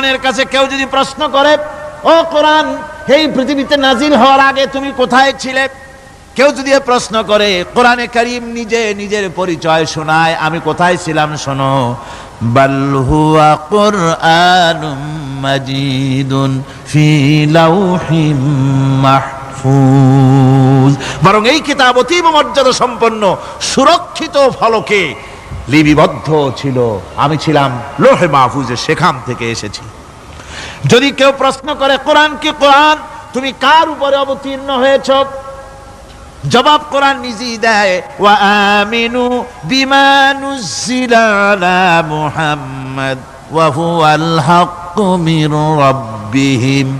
কোরআনের কাছে কেউ যদি প্রশ্ন করে, ও কোরআন, এই পৃথিবীতে নাজিল হওয়ার আগে তুমি কোথায় ছিলে? কেউ যদি প্রশ্ন করে, কোরআনে করিম নিজে নিজের পরিচয় শোনায়, আমি কোথায় ছিলাম শোনো? বাল হুয়া কুরআনুম মাজিদুন বরং এই কিতাব অতীব মর্যাদা সম্পন্ন সুরক্ষিত ফলকে লিপিবদ্ধ ছিল। আমি ছিলাম লোহে মাহফুজে, সেখান থেকে এসেছি। যদি কেউ প্রশ্ন করে, কোরআন কি কোরআন? তুমি কার উপরে অবতীর্ণ হয়েছ? জবাব কোরআন নিজেই দেয়, ওয়া আমিনু বিমা নুজিলা আলা মুহাম্মদ, ওয়া হুয়াল হাক্কু মির রাব্বিহিম।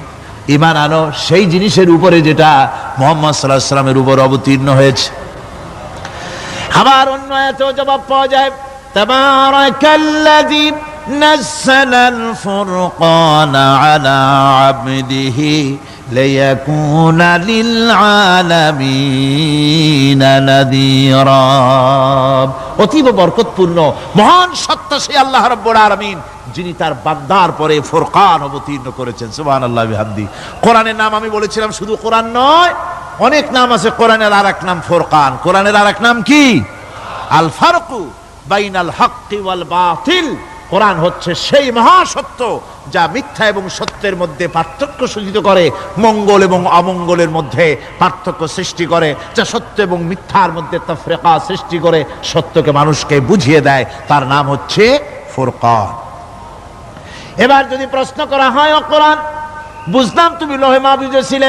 ঈমান আনো, সেই জিনিসের উপরে যেটা মোহাম্মদ আলাইহি সাল্লামের উপর অবতীর্ণ হয়েছে। আবার অন্য এতেও জবাব পাওয়া যায় তাবারাকাল্লাযী نزل الفرقان على عبده ليكون للعالمين نذيرا অতীব বরকতপূর্ণ মহান সত্তা সেই আল্লাহ রাব্বুল আলামিন যিনি তার বান্দার পরে ফুরকান অবতীর্ণ করেছেন সুবহানাল্লাহ বিহামদি কোরআনের নাম আমি বলেছিলাম শুধু কোরআন নয় অনেক নাম আছে, কোরআনের আর এক নাম ফোরকান। কোরআনের আর এক নাম কি? আল ফারকু বাইনাল হক্কি ওয়াল বাতিল। কোরআন হচ্ছে সেই মহাসত্য যা মিথ্যা এবং সত্যের মধ্যে পার্থক্য সূচিত করে, মঙ্গল এবং অমঙ্গলের মধ্যে পার্থক্য সৃষ্টি করে, যা সত্য এবং মিথ্যার মধ্যে তফরেকা সৃষ্টি করে, সত্যকে মানুষকে বুঝিয়ে দেয়। তার নাম হচ্ছে ফোরকান। এবার যদি প্রশ্ন করা হয় ও কোরআন, বুঝলাম তুমি লোহে মাহবুজে ছিলে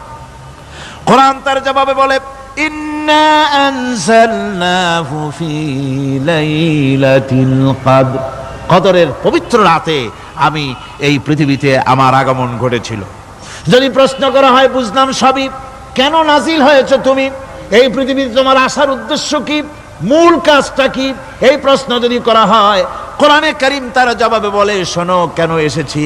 কোরআন তার জবাবে বলে, ইন্না কদরের পবিত্র রাতে আমি এই পৃথিবীতে আমার আগমন ঘটেছিল। যদি প্রশ্ন করা হয়, বুঝলাম সবই, কেন নাজিল হয়েছে তুমি? এই পৃথিবীতে তোমার আসার উদ্দেশ্য কি? মূল কাজটা কি? এই প্রশ্ন যদি করা হয়, কোরআনে করিম তার জবাবে বলে, শোনো, কেন এসেছি?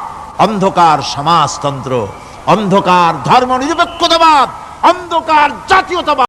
অন্ধকার সমাজতন্ত্র অন্ধকার ধর্ম নিরপেক্ষতাবাদ অন্ধকার জাতীয়তাবাদ।